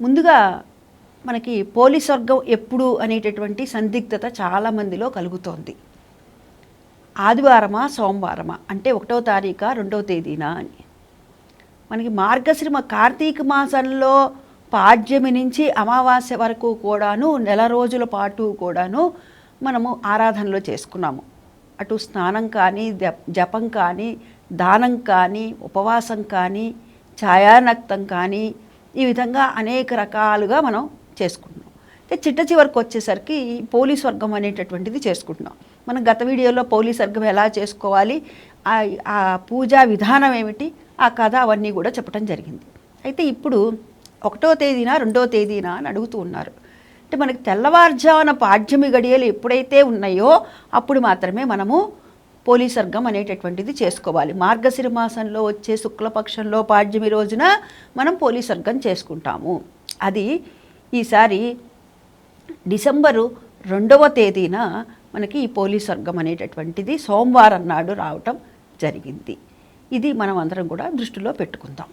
ముందుగా మనకి పోలీస్ వర్గం ఎప్పుడు అనేటటువంటి సందిగ్ధత చాలామందిలో కలుగుతోంది. ఆదివారమా సోమవారమా అంటే ఒకటో తారీఖు రెండవ తేదీనా అని. మనకి మార్గశ్రమ కార్తీక మాసంలో పాడ్యమి నుంచి అమావాస్య వరకు కూడాను నెల రోజుల పాటు కూడాను మనము ఆరాధనలో చేసుకున్నాము. అటు స్నానం కానీ జపం కానీ దానం కానీ ఉపవాసం కానీ ఛాయానక్తం కానీ ఈ విధంగా అనేక రకాలుగా మనం చేసుకుంటున్నాం. అయితే చిట్ట చివరికి వచ్చేసరికి పోలీస్ వర్గం అనేటటువంటిది చేసుకుంటున్నాం. మనం గత వీడియోలో పోలీస్ వర్గం ఎలా చేసుకోవాలి ఆ ఆ పూజా విధానం ఏమిటి ఆ కథ అవన్నీ కూడా చెప్పడం జరిగింది. అయితే ఇప్పుడు ఒకటో తేదీన రెండో తేదీన అని అడుగుతూ ఉన్నారు. అంటే మనకి తెల్లవారుజామున పాడ్యమి గడియలు ఎప్పుడైతే ఉన్నాయో అప్పుడు మాత్రమే మనము పోలీస్ వర్గం అనేటటువంటిది చేసుకోవాలి. మార్గశిర మాసంలో వచ్చే శుక్లపక్షంలో పాడ్యమి రోజున మనం పోలీస్ వర్గం చేసుకుంటాము. అది ఈసారి డిసెంబరు రెండవ తేదీన మనకి ఈ పోలీస్ వర్గం అనేటటువంటిది సోమవారం నాడు రావటం జరిగింది. ఇది మనం అందరం కూడా దృష్టిలో పెట్టుకుందాం.